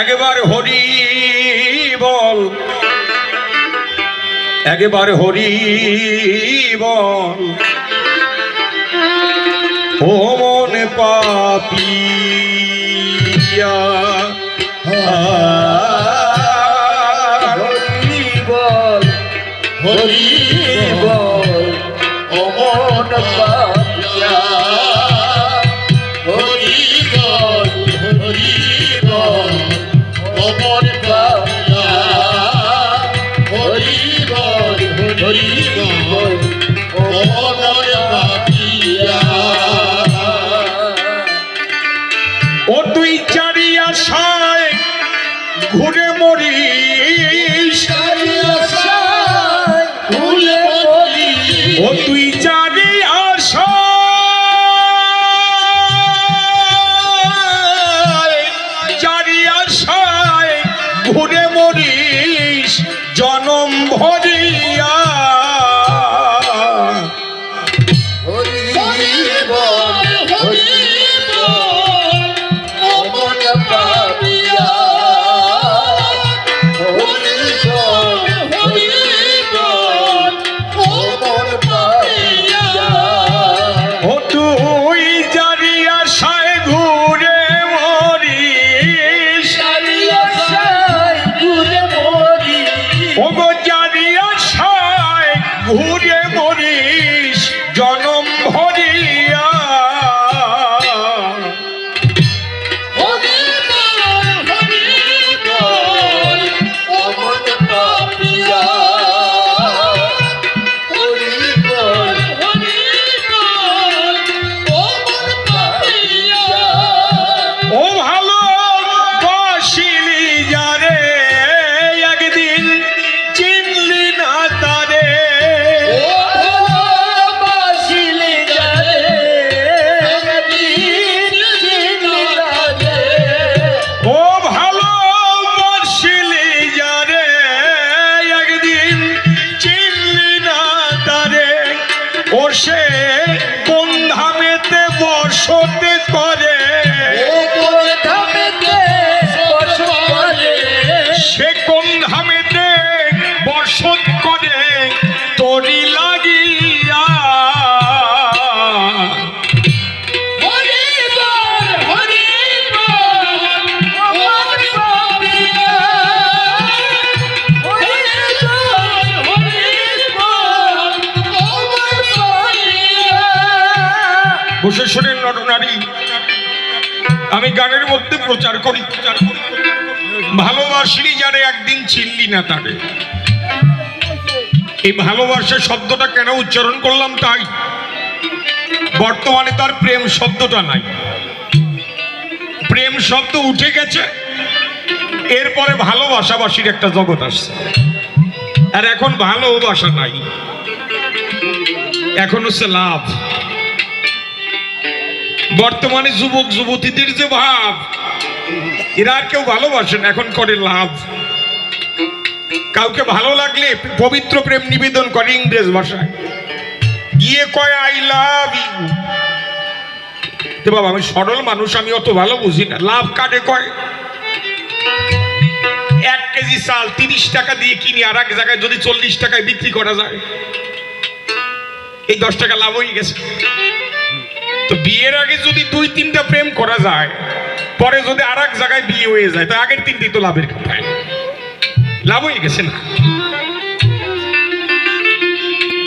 একবার হরি বল, একবার হরি বল। ও মন পাপিয়া, হরি বল হরি বল অমন পাপিয়া বল মরিস জনম ও সে কোন ধামেতে বসতে করে? সে কোন ধামেতে বসত করে? শোনেন নরনারী আমি গানের মধ্যে প্রচার করি। ভালোবাসলি যারে একদিন চিনলি না তারে। এই ভালোবাসা শব্দটা কেন উচ্চারণ করলাম তাই? বর্তমানে তার প্রেম শব্দটা নাই। প্রেম শব্দ উঠে গেছে, এরপরে ভালোবাসাবাসীর একটা জগৎ আসছে। আর এখন ভালোবাসা নাই। এখন হচ্ছে লাভ। বর্তমানে যুবক, যুবতীদের যে ভাব, এরা আর কেউ ভালোবাসেন এখন করে লাভ। কাউকে ভালো লাগলে পবিত্র প্রেম নিবেদন করে ইংরেজ ভাষায়। গিয়ে কয় আই লাভ ইউ বাবা, আমি সরল মানুষ, আমি অত ভালো বুঝি না। লাভ কাটে কয়? এক কেজি চাল তিরিশ টাকা দিয়ে কিনি, আর এক জায়গায় যদি চল্লিশ টাকায় বিক্রি করা যায়। এই দশ টাকা লাভ হয়ে গেছে। তো বিয়ের আগে যদি দুই তিনটা প্রেম করা যায়, পরে যদি আর এক জায়গায় বিয়ে হয়ে যায় তো আগের তিনটি তো লাভের কথা। লাভ হয়ে গেছে না?